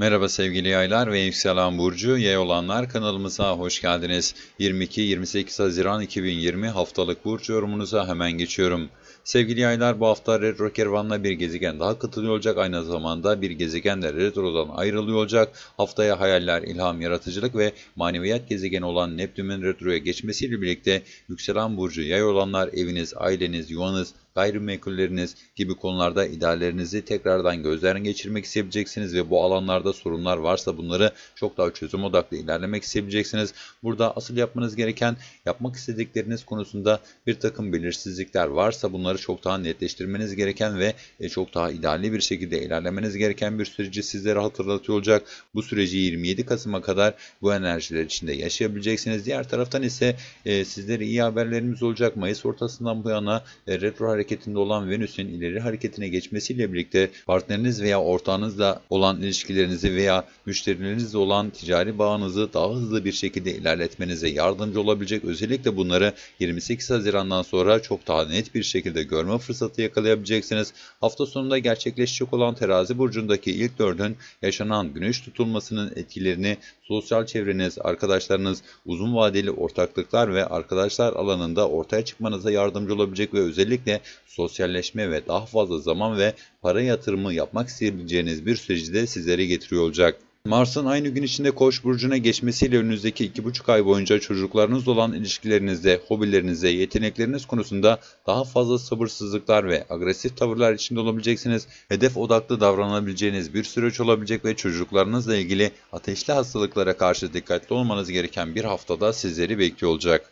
Merhaba sevgili yaylar ve yükselen burcu yay olanlar kanalımıza hoş geldiniz. 22-28 Haziran 2020 haftalık burcu yorumunuza hemen geçiyorum. Sevgili yaylar bu hafta retro kervanla bir gezegen daha katılıyor olacak. Aynı zamanda bir gezegen de retrodan ayrılıyor olacak. Haftaya hayaller, ilham, yaratıcılık ve maneviyat gezegeni olan Neptün'ün retroya geçmesiyle birlikte yükselen burcu yay olanlar eviniz, aileniz, yuvanız, gayrimenkulleriniz gibi konularda ideallerinizi tekrardan gözden geçirmek isteyebileceksiniz ve bu alanlarda sorunlar varsa bunları çok daha çözüm odaklı ilerlemek isteyebileceksiniz. Burada asıl yapmanız gereken yapmak istedikleriniz konusunda bir takım belirsizlikler varsa bunları çok daha netleştirmeniz gereken ve e, çok daha idealli bir şekilde ilerlemeniz gereken bir süreci sizlere hatırlatıyor olacak. Bu süreci 27 Kasım'a kadar bu enerjiler içinde yaşayabileceksiniz. Diğer taraftan ise e, sizlere iyi haberlerimiz olacak. Mayıs ortasından bu yana e, retro hareketinde olan Venüs'ün ileri hareketine geçmesiyle birlikte partneriniz veya ortağınızla olan ilişkilerinizi veya müşterilerinizle olan ticari bağınızı daha hızlı bir şekilde ilerletmenize yardımcı olabilecek. Özellikle bunları 28 Haziran'dan sonra çok daha net bir şekilde görme fırsatı yakalayabileceksiniz. Hafta sonunda gerçekleşecek olan terazi burcundaki ilk dördün yaşanan güneş tutulmasının etkilerini sosyal çevreniz, arkadaşlarınız, uzun vadeli ortaklıklar ve arkadaşlar alanında ortaya çıkmanıza yardımcı olabilecek ve özellikle sosyalleşme ve daha fazla zaman ve para yatırımı yapmak isteyebileceğiniz bir süreci de sizlere getiriyor olacak. Mars'ın aynı gün içinde Koç burcuna geçmesiyle önünüzdeki iki buçuk ay boyunca çocuklarınız olan ilişkilerinizde, hobilerinizde, yetenekleriniz konusunda daha fazla sabırsızlıklar ve agresif tavırlar içinde olabileceksiniz. Hedef odaklı davranabileceğiniz bir süreç olabilecek ve çocuklarınızla ilgili ateşli hastalıklara karşı dikkatli olmanız gereken bir haftada sizleri bekliyor olacak.